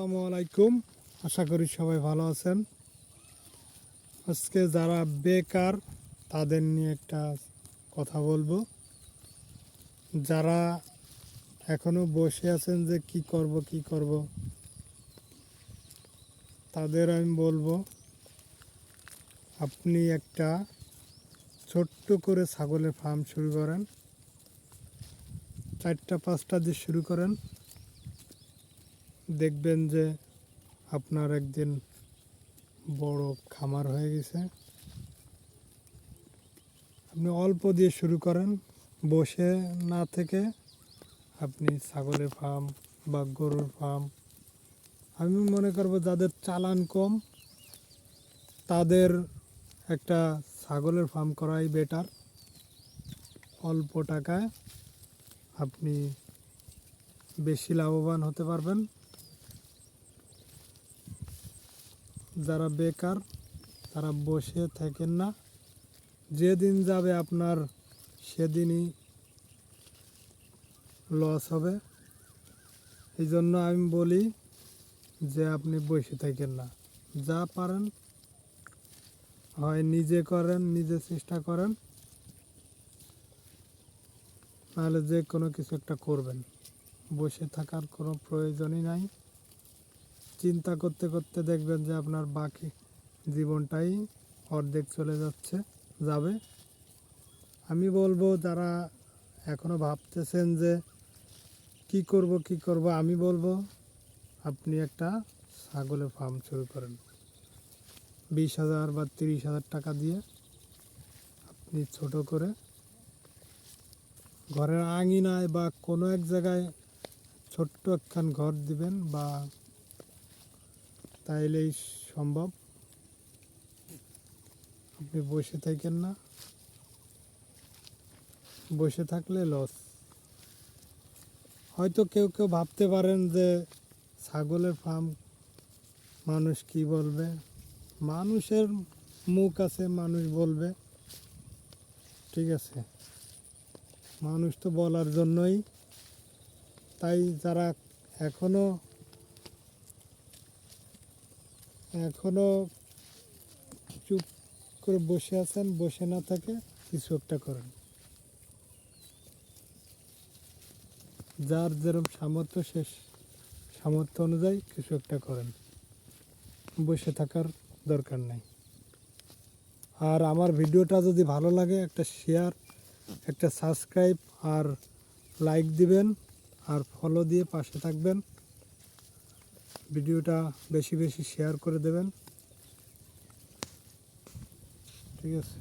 আসসালামু আলাইকুম। আশা করি সবাই ভালো আছেন। আজকে যারা বেকার, তাদের নিয়ে একটা কথা বলব। যারা এখনও বসে আছেন যে কি করব কি করব, তাদের আমি বলব, আপনি একটা ছোট্ট করে ছাগলের ফার্ম শুরু করেন। চারটা, পাঁচটা দিয়ে শুরু করেন। দেখবেন যে আপনার একদিন বড় খামার হয়ে গেছে। আপনি অল্প দিয়ে শুরু করেন, বসে না থেকে আপনি ছাগলের ফার্ম বা গরুর ফার্ম আমি মনে করব যাদের চালান কম, তাদের একটা ছাগলের ফার্ম করাই বেটার অল্প টাকায় আপনি বেশি লাভবান হতে পারবেন। যারা বেকার, তারা বসে থাকেন না। যেদিন যাবে আপনার, সেদিনই লস হবে। এই জন্য আমি বলি যে আপনি বসে থাকেন না। যা পারেন, হয় নিজে করেন, নিজে চেষ্টা করেন। নাহলে যে কোনো কিছু একটা করবেন। বসে থাকার কোনো প্রয়োজনই নাই। চিন্তা করতে করতে দেখবেন যে আপনার বাকি জীবনটাই অর্ধেক চলে যাচ্ছে, যাবে। আমি বলব যারা এখনও ভাবতেছেন যে কি করব কি করব, আমি বলব আপনি একটা ছাগলের ফার্ম শুরু করেন। বিশ হাজার বা তিরিশ হাজার টাকা দিয়ে আপনি ছোট করে ঘরের আঙিনায় বা কোনো এক জায়গায় ছোট্ট একখান ঘর দিবেন বা তাইলেই সম্ভব। আপনি বসে থাকেন না। বসে থাকলে লস হয়তো কেউ কেউ ভাবতে পারেন যে ছাগলের ফার্ম মানুষ কি বলবে? মানুষের মুখ আছে, মানুষ বলবে। ঠিক আছে। মানুষ তো বলার জন্যই। তাই যারা এখনও এখনও চুপ করে বসে আছেন, বসে না থাকে, কিছু একটা করেন। যার যেরকম সামর্থ্য শেষ সামর্থ্য অনুযায়ী কিছু একটা করেন। বসে থাকার দরকার নেই। আর আমার ভিডিওটা যদি ভালো লাগে, একটা শেয়ার একটা সাবস্ক্রাইব আর লাইক দিবেন, আর ফলো দিয়ে পাশে থাকবেন। ভিডিওটা বেশি বেশি শেয়ার করে দেবেন। ঠিক আছে।